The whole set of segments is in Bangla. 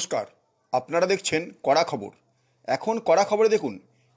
নমস্কার, আপনারা দেখছেন কড়া খবর। এখন কড়া খবরে দেখুন,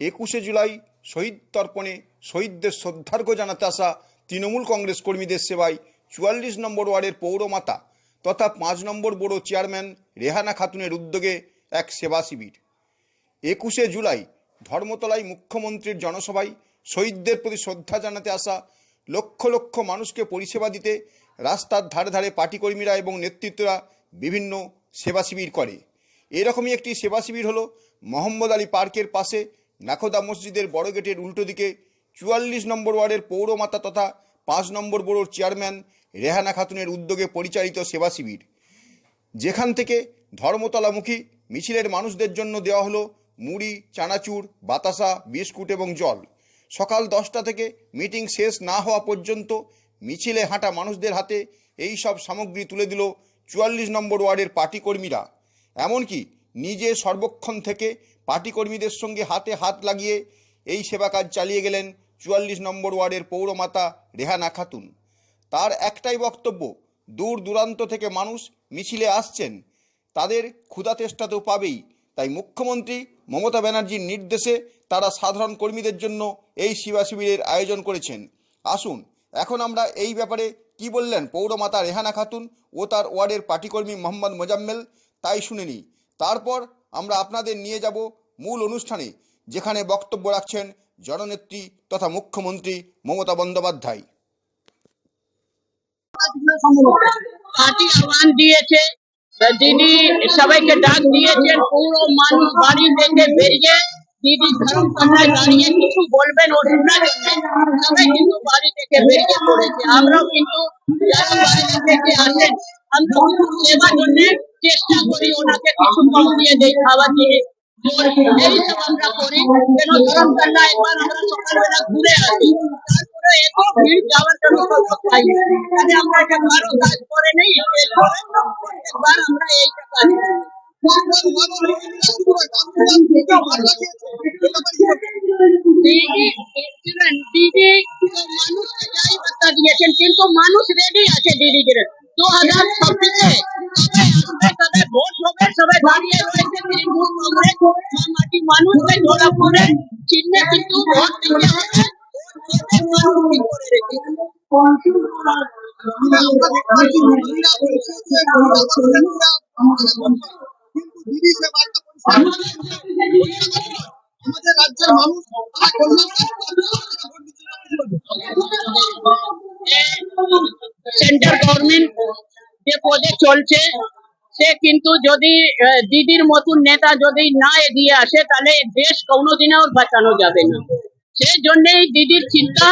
একুশে জুলাই শহীদ তর্পণে শহীদদের শ্রদ্ধার্ঘ্য জানাতে আসা তৃণমূল কংগ্রেস কর্মীদের সেবায় চুয়াল্লিশ নম্বর ওয়ার্ডের পৌরমাতা তথা পাঁচ নম্বর বড় চেয়ারম্যান রেহানা খাতুনের উদ্যোগে এক সেবা শিবির। একুশে জুলাই ধর্মতলায় মুখ্যমন্ত্রীর জনসভায় শহীদদের প্রতি শ্রদ্ধা জানাতে আসা লক্ষ লক্ষ মানুষকে পরিষেবা দিতে রাস্তার ধারে ধারে পার্টি কর্মীরা এবং নেতৃত্বরা বিভিন্ন সেবা শিবির করে। এরকমই একটি সেবা শিবির হলো মোহাম্মদ আলী পার্কের পাশে নাখোদা মসজিদের বড় গেটের উল্টো দিকে চুয়াল্লিশ নম্বর ওয়ার্ডের পৌরমাতা তথা পাঁচ নম্বর বড়োর চেয়ারম্যান রেহানা খাতুনের উদ্যোগে পরিচালিত সেবা শিবির। যেখান থেকে ধর্মতলামুখী মিছিলের মানুষদের জন্য দেওয়া হলো মুড়ি, চানাচুর, বাতাসা, বিস্কুট এবং জল। সকাল দশটা থেকে মিটিং শেষ না হওয়া পর্যন্ত মিছিলে হাঁটা মানুষদের হাতে এই সব সামগ্রী তুলে দিল চুয়াল্লিশ নম্বর ওয়ার্ডের পার্টি কর্মীরা এমনকি নিজে সর্বক্ষণ থেকে পার্টি কর্মীদের সঙ্গে হাতে হাত লাগিয়ে এই সেবা কাজ চালিয়ে গেলেন চুয়াল্লিশ নম্বর ওয়ার্ডের পৌরমাতা রেহানা খাতুন। তার একটাই বক্তব্য, দূর দূরান্ত থেকে মানুষ মিছিলে আসছেন, তাদের ক্ষুধা তেষ্টা তো পাবেই, তাই মুখ্যমন্ত্রী মমতা ব্যানার্জির নির্দেশে তারা সাধারণ কর্মীদের জন্য এই সেবা শিবিরের আয়োজন করেছেন। আসুন, এখন আমরা এই ব্যাপারে কি বললেন? পৌরমাতা রেহানা খাতুন ও তার ওয়ার্ডের পার্টিকর্মী মোহাম্মদ মোজাম্মেল তাই শুনে নিই তারপর আমরা আপনাদের নিয়ে যাব মূল অনুষ্ঠানে, যেখানে বক্তব্য রাখছেন জননেত্রী তথা মুখ্যমন্ত্রী মমতা বন্দ্যোপাধ্যায়। পার্টি আহ্বান দিয়েছে দিদি সবাইকে ডাক দিয়েছেন, পুরো মানুষ বাড়ি থেকে বেরিয়ে দিদি ধর্মতলায় দাঁড়িয়ে কিছু বলবেন ও শোনার জন্য কিন্তু বাড়ি থেকে পড়েছে, আমরাও কিন্তু যারা আমরা সেবার জন্য চেষ্টা করি ওনাকে কিছু কম দিয়ে দেই, খাবার জিনিস এই আমরা করি। কেন ধর্মতলা একবার আমরা সকালবেলা ঘুরে আসি। তারপরে এত ভিড় জন্য। আমরা ভালো কাজ করে নেই করে প্রত্যেকবার আমরা এইটা কাজ করি। দিদি এসেছিলেন, দিদি মানুষকে যাই বার্তা দিয়েছেন কিন্তু মানুষ রেডি আছে দিদিদের দু হাজার ছাব্বিশে সবাই আসবে সবাই ভোট হবে সবাই দাঁড়িয়ে রয়েছে তৃণমূল কংগ্রেস মাটি মানুষকে ধরা পড়ে চিহ্নে কিন্তু ভোট দিতে হবে ভোট দেবে মানুষ ঠিক করে রেখেছে গভর্নমেন্ট যে পদে চলছে, সে কিন্তু যদি দিদির মতন নেতা যদি না এগিয়ে আসে, তাহলে দেশ কোনোদিনও বাঁচানো যাবে না। সেই জন্যই দিদির চিন্তা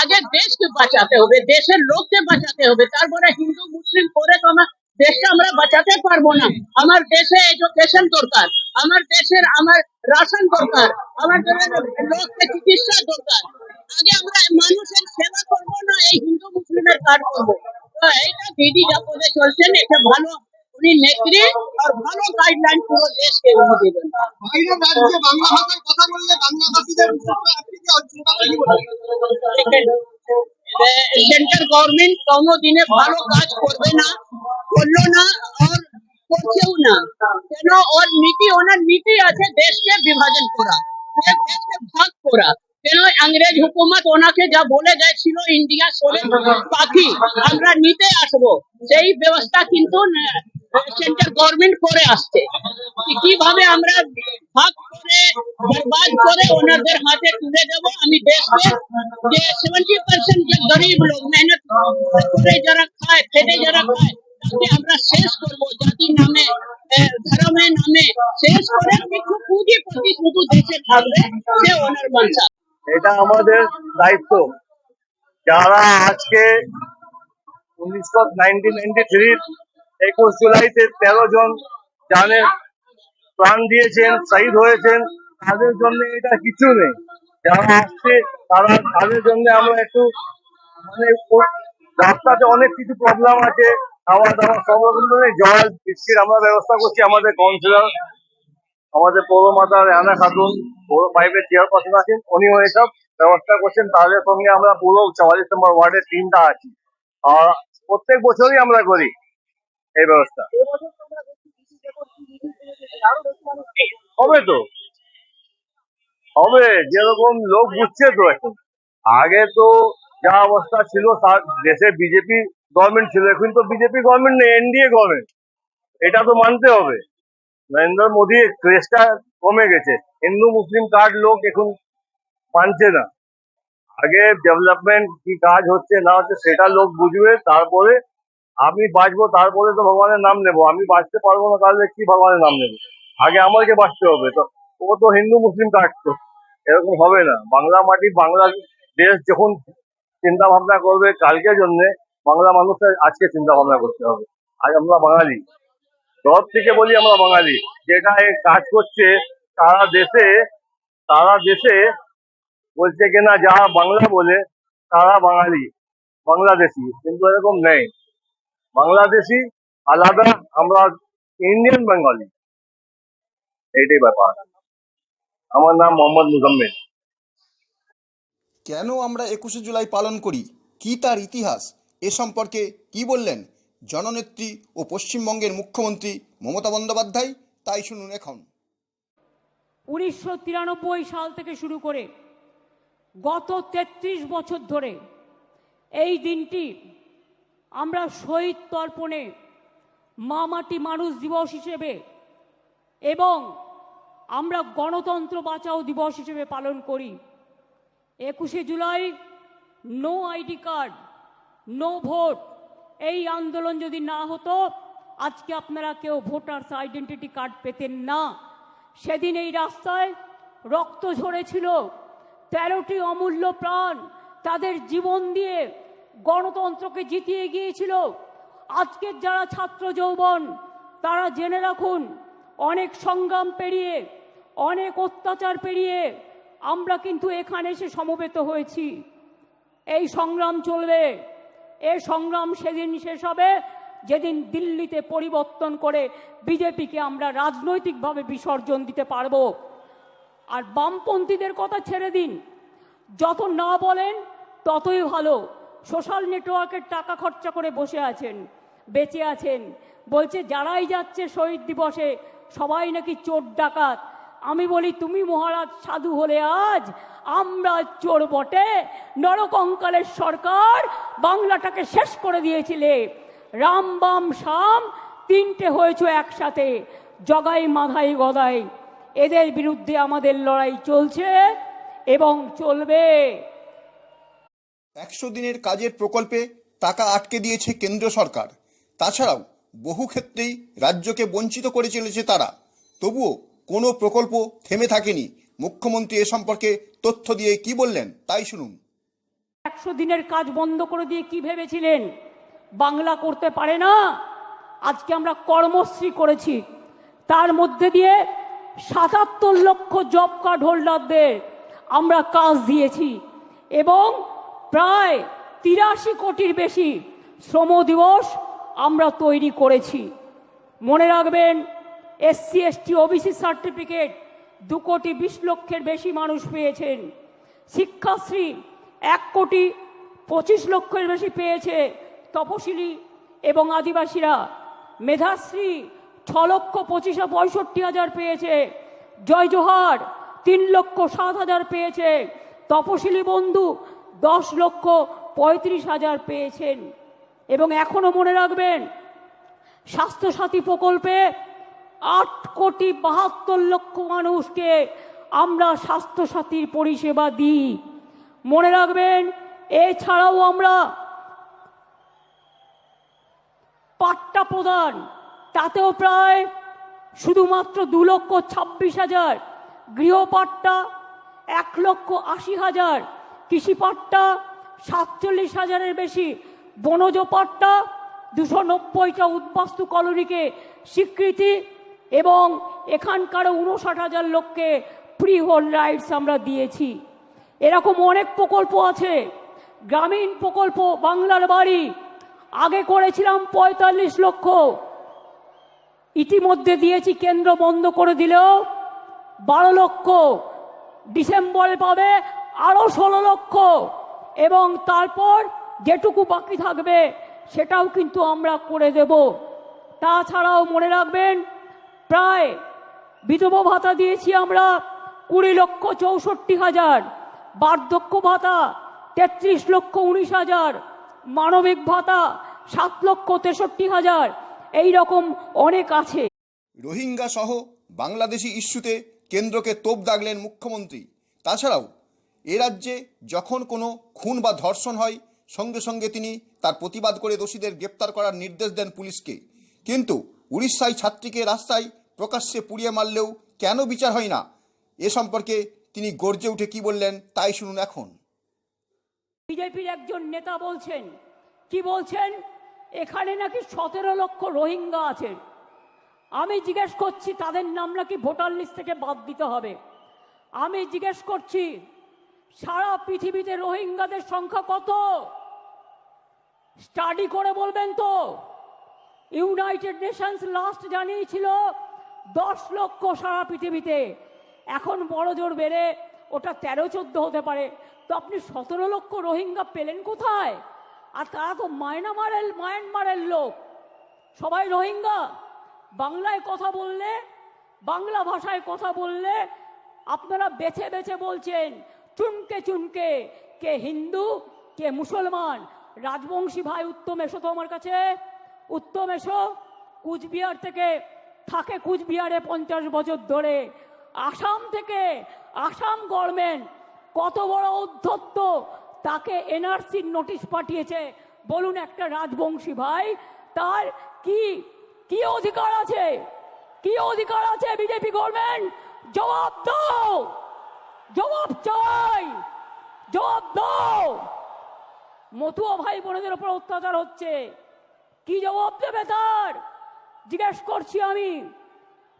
আগে দেশকে বাঁচাতে হবে, দেশের লোককে বাঁচাতে হবে। তারপরে হিন্দু, মুসলিম করে তো আমার দেশটা আমরা বাঁচাতে পারব না। আমার দেশে এডুকেশন দরকার আমার দেশের আমার রাশন দরকার আমার দেশের লোককে চিকিৎসা দরকার। আগে আমরা মানুষের সেবা করব না এই হিন্দু মুসলিমের কাজ করব। তো এইটা দিদি যা পদে চলছেন এটা ভালো। উনি নেত্রী আর ভালো গাইডলাইন পুরো দেশকে উনি দেবেন। রাজ্যে বাংলা ভাষায় কথা বললে বাংলাভাষীদের আপনি কি সেন্ট্রাল গভর্নমেন্ট কোনোদিনে ভালো কাজ করবে না, করল না আর করছেও না। কেন? ওর নীতি, ওনার নীতি আছে দেশকে বিভাজন করা দেশকে ভাগ করা। কেন? ইংরেজ হুকুমত ওনাকে যা বলে গেছিল ইন্ডিয়া সোলে পাখি, আমরা নিতে আসব। সেই ব্যবস্থা কিন্তু সেন্ট্রাল গভর্নমেন্ট করে আসছে। কি- কীভাবে আমরা ভাগ করে বরবাদ করে ওনাদের হাতে তুলে দেব? আমি দেশকে যে সেভেন্টি পার্সেন্ট যে গরিব লোক মেহনত করে যারা খায় খেটে যারা খায় তাকে আমরা শেষ করব। জাতির নামে আহ, ধর্মের নামে শেষ করে কিছু পুঁজিপতি শুধু দেশে থাকবে সে ওনার মনসা এটা আমাদের দায়িত্ব। যারা আজকে উনিশশো নাইনটিন নাইনটি থ্রির একুশ জুলাইতে তেরো জন জানে প্রাণ দিয়েছেন, শহীদ হয়েছেন। তাদের জন্য এটা কিছু নেই। যারা আসছে, তারা, তাদের জন্য আমরা একটু মানে রাস্তাতে অনেক কিছু প্রবলেম আছে খাওয়া দাওয়া সব রকম জল, বৃষ্টির আমরা ব্যবস্থা করছি আমাদের কাউন্সিলর আমাদের পৌরমাতা রানা খাতুন, পৌর ফাইভের চেয়ারপারসন আছেন, উনিও এসব ব্যবস্থা করছেন। তাদের সঙ্গে আমরা পুরো চুয়াল্লিশ নম্বর ওয়ার্ডের টিমটা আছি। আর প্রত্যেক বছরই আমরা করি। এই ব্যবস্থা। হবে তো। হবে, যেরকম লোক বুঝছে তো এখন। আগে তো যা অবস্থা ছিল দেশে বিজেপি গভর্নমেন্ট ছিল, এখন তো বিজেপি গভর্নমেন্ট নেই এনডিএ গভর্নমেন্ট এটা তো মানতে হবে। নরেন্দ্র মোদী ক্রেজটা কমে গেছে। হিন্দু, মুসলিম কার্ড লোক এখন মানছে না। আগে ডেভেলপমেন্ট কি কাজ হচ্ছে না হচ্ছে, সেটা লোক বুঝবে, তারপরে আমি বাঁচবো, তারপরে তো ভগবানের নাম নেব। আমি বাঁচতে পারব না, তাহলে কি ভগবানের নাম নেব? আগে আমাকে বাঁচতে হবে। তো ও তো হিন্দু, মুসলিম কাটতো এরকম হবে না। বাংলা মাটি, বাংলা দেশ যখন চিন্তা ভাবনা করবে কালকের জন্য, বাংলা মানুষের আজকে চিন্তা ভাবনা করতে হবে। আজ আমরা বাঙালি। সব থেকে বলি আমরা বাঙালি। যেটা কাজ করছে, সারা দেশে সারা দেশে বলছে কিনা যারা বাংলা বলে, তারা বাঙালি। বাংলাদেশি। কিন্তু এরকম নেই। বাংলাদেশি আলাদা আমরা ইন্ডিয়ান বেঙ্গলি এইটাই ব্যাপার। আমার নাম মোহাম্মদ মুজাম্মেল। কেন আমরা একুশে জুলাই পালন করি? কি তার ইতিহাস? এ সম্পর্কে কি বললেন জননেত্রী ও পশ্চিমবঙ্গের মুখ্যমন্ত্রী মমতা বন্দ্যোপাধ্যায়? তাই শুনুন এখন। উনিশশো তিরানব্বই সাল থেকে শুরু করে গত ৩৩ বছর ধরে এই দিনটি আমরা শহীদ তর্পণে মা মাটি মানুষ দিবস হিসেবে এবং আমরা গণতন্ত্র বাঁচাও দিবস হিসেবে পালন করি। একুশে July, no ID card, no vote. এই আন্দোলন যদি না হতো, আজকে আপনারা কেউ ভোটার্স আইডেন্টিটি কার্ড পেতেন না। সেদিন এই রাস্তায় রক্ত ঝরেছিল। তেরোটি অমূল্য প্রাণ তাদের জীবন দিয়ে গণতন্ত্রকে জিতিয়ে গিয়েছিল। আজকের যারা ছাত্র যৌবন, তারা জেনে রাখুন, অনেক সংগ্রাম পেরিয়ে, অনেক অত্যাচার পেরিয়ে আমরা কিন্তু এখানে এসে সমবেত হয়েছি। এই সংগ্রাম চলবে। এই সংগ্রাম সেদিন শেষ হবে। যেদিন দিল্লিতে পরিবর্তন করে বিজেপিকে আমরা রাজনৈতিকভাবে বিসর্জন দিতে পারব। আর বামপন্থীদের কথা ছেড়ে দিন। যত না বলেন, ততই ভালো। সোশ্যাল নেটওয়ার্কের টাকা খরচা করে বসে আছেন, বেঁচে আছেন। বলছে, যারাই যাচ্ছে শহীদ দিবসে, সবাই নাকি চোর ডাকাত। আমি বলি, তুমি মহারাজ সাধু হলে আজ আমরা চোর বটে। নরকঙ্কালের সরকার বাংলাটাকে শেষ করে দিয়েছিলে। রাম বাম শাম তিনটে হয়েছে একসাথে। জগাই মাধাই গদাই। এদের বিরুদ্ধে আমাদের লড়াই চলছে এবং চলবে। একশো দিনের কাজের প্রকল্পে টাকা আটকে দিয়েছে কেন্দ্র সরকার। তাছাড়াও বহু ক্ষেত্রেই রাজ্যকে বঞ্চিত করে চলেছে তারা। তবুও কোনো প্রকল্প থেমে থাকেনি। মুখ্যমন্ত্রী এ সম্পর্কে তথ্য দিয়ে কি বললেন তাই শুনুন। একশো দিনের কাজ বন্ধ করে দিয়ে কি ভেবেছিলেন? বাংলা করতে পারে না? আজকে আমরা কর্মশ্রী করেছি। তার মধ্যে দিয়ে সাতাত্তর লক্ষ জব কার্ড হোল্ডারদের আমরা কাজ দিয়েছি। এবং প্রায় তিরাশি কোটির বেশি শ্রম দিবস আমরা তৈরি করেছি। মনে রাখবেন, এসসি, এসটি, ওবিসি সার্টিফিকেট দু কোটি বিশ লক্ষের বেশি মানুষ পেয়েছেন। শিক্ষাশ্রী এক কোটি পঁচিশ লক্ষের বেশি পেয়েছে তপশিলি এবং আদিবাসীরা। মেধাশ্রী ছ লক্ষ পঁচিশ পঁয়ষট্টি হাজার পেয়েছে। জয় জোহার তিন লক্ষ সাত হাজার পেয়েছে। তপশিলি বন্ধু দশ লক্ষ পঁয়ত্রিশ হাজার পেয়েছেন। এবং এখনও মনে রাখবেন, স্বাস্থ্যসাথী প্রকল্পে আট কোটি বাহাত্তর লক্ষ মানুষকে আমরা স্বাস্থ্যসাথীর পরিষেবা দিই। মনে রাখবেন, এছাড়াও আমরা পাট্টা প্রদান, তাতেও প্রায় শুধুমাত্র দু লক্ষ ছাব্বিশ হাজার, গৃহপাট্টা এক লক্ষ আশি হাজার কৃষিপাট্টা সাতচল্লিশ হাজারের বেশি বনজ পাট্টা, দুশো নব্বইটা উদ্বাস্তু কলোনিকে স্বীকৃতি এবং এখানকার উনষাট হাজার লোককে ফ্রি হোল রাইটস আমরা দিয়েছি। এরকম অনেক প্রকল্প আছে। গ্রামীণ প্রকল্প বাংলার বাড়ি। আগে করেছিলাম পঁয়তাল্লিশ লক্ষ। ইতিমধ্যে দিয়েছি, কেন্দ্র বন্ধ করে দিলেও বারো লক্ষ। ডিসেম্বরে পাবে আরও ষোলো লক্ষ। এবং তারপর যেটুকু বাকি থাকবে, সেটাও কিন্তু আমরা করে দেব। তাছাড়াও মনে রাখবেন, প্রায় বিধবা ভাতা দিয়েছি আমরা কুড়ি লক্ষ চৌষট্টি হাজার, বার্ধক্য ভাতা তেত্রিশ লক্ষ উনিশ হাজার, মানবিক ভাতা সাত লক্ষ তেষট্টি হাজার, এই রকম অনেক আছে। রোহিঙ্গা সহ বাংলাদেশি ইস্যুতে কেন্দ্রকে তোপ দাগলেন মুখ্যমন্ত্রী। তাছাড়াও এ রাজ্যে যখন কোনো খুন বা ধর্ষণ হয়, সঙ্গে সঙ্গে তিনি তার প্রতিবাদ করে দোষীদের গ্রেপ্তার করার নির্দেশ দেন পুলিশকে। কিন্তু উড়িষ্যায় ছাত্রীকে রাস্তায় প্রকাশ্যে পুড়িয়ে মারলেও কেন বিচার হয় না? এ সম্পর্কে তিনি গর্জে উঠে কি বললেন, তাই শুনুন এখন। বিজেপির একজন নেতা বলছেন, কি বলছেন? এখানে নাকি সতেরো লক্ষ রোহিঙ্গা আছেন আমি জিজ্ঞেস করছি, তাদের নাম নাকি ভোটার লিস্ট থেকে বাদ দিতে হবে। আমি জিজ্ঞেস করছি সারা পৃথিবীতে রোহিঙ্গাদের সংখ্যা কত? স্টাডি করে বলবেন তো। ইউনাইটেড নেশনস লাস্ট জানিয়েছিল দশ লক্ষ সারা পৃথিবীতে। এখন বড় জোর বেড়ে ওটা তেরো, চোদ্দ হতে পারে। তো আপনি সতেরো লক্ষ রোহিঙ্গা পেলেন কোথায়? আর তারা তো মায়ানমারের মায়ানমারের লোক। সবাই রোহিঙ্গা? বাংলায় কথা বললে, বাংলা ভাষায় কথা বললে আপনারা বেছে বেছে বলছেন চুনকে চুনকে কে হিন্দু, কে মুসলমান। রাজবংশী ভাই, উত্তম এসো তো আমার কাছে। উত্তম এসো। কুচবিহার থেকে থাকে কুচবিহারে পঞ্চাশ বছর ধরে। আসাম থেকে আসাম গভর্নমেন্ট কত বড় উদ্ধত্ত, তাকে এনআরসির নোটিশ পাঠিয়েছে। বলুন একটা রাজবংশী ভাই, তার কি কি অধিকার আছে? কি অধিকার আছে বিজেপি গভর্নমেন্ট জবাব দাও! জবাব চাই। জবাব দাও। মতুয়া ভাই বোনেদের উপর অত্যাচার হচ্ছে। কি জবাব দেবে তার? জিজ্ঞেস করছি আমি।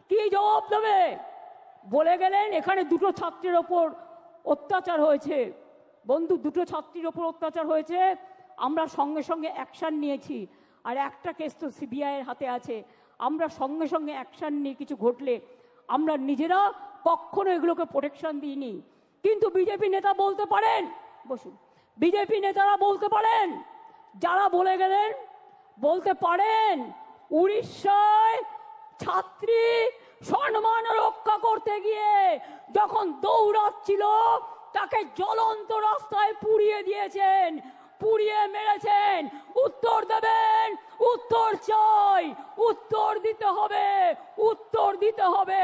কি জবাব দেবে? বলে গেলেন, এখানে দুটো ছাত্রের ওপর অত্যাচার হয়েছে। বন্ধু, দুটো ছাত্রীর ওপর অত্যাচার হয়েছে। আমরা সঙ্গে সঙ্গে অ্যাকশান নিয়েছি। আর একটা কেস তো সিবিআইয়ের হাতে আছে। আমরা সঙ্গে সঙ্গে অ্যাকশান নিয়ে কিছু ঘটলে আমরা নিজেরা কখনো এগুলোকে প্রোটেকশন দিইনি। কিন্তু বিজেপি নেতা বলতে পারেন, বসুন, বিজেপি নেতারা বলতে পারেন, যারা বলে গেলেন, বলতে পারেন, উড়িষ্যায় ছাত্রী সম্মান রক্ষা করতে গিয়ে যখন দৌড়াচ্ছিল, তাকে জ্বলন্ত রাস্তায় পুড়িয়ে দিয়েছেন, পুড়িয়ে মেরেছেন। উত্তর দেবেন, উত্তর চাই, উত্তর দিতে হবে, উত্তর দিতে হবে।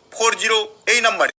four zero এই নাম্বারে।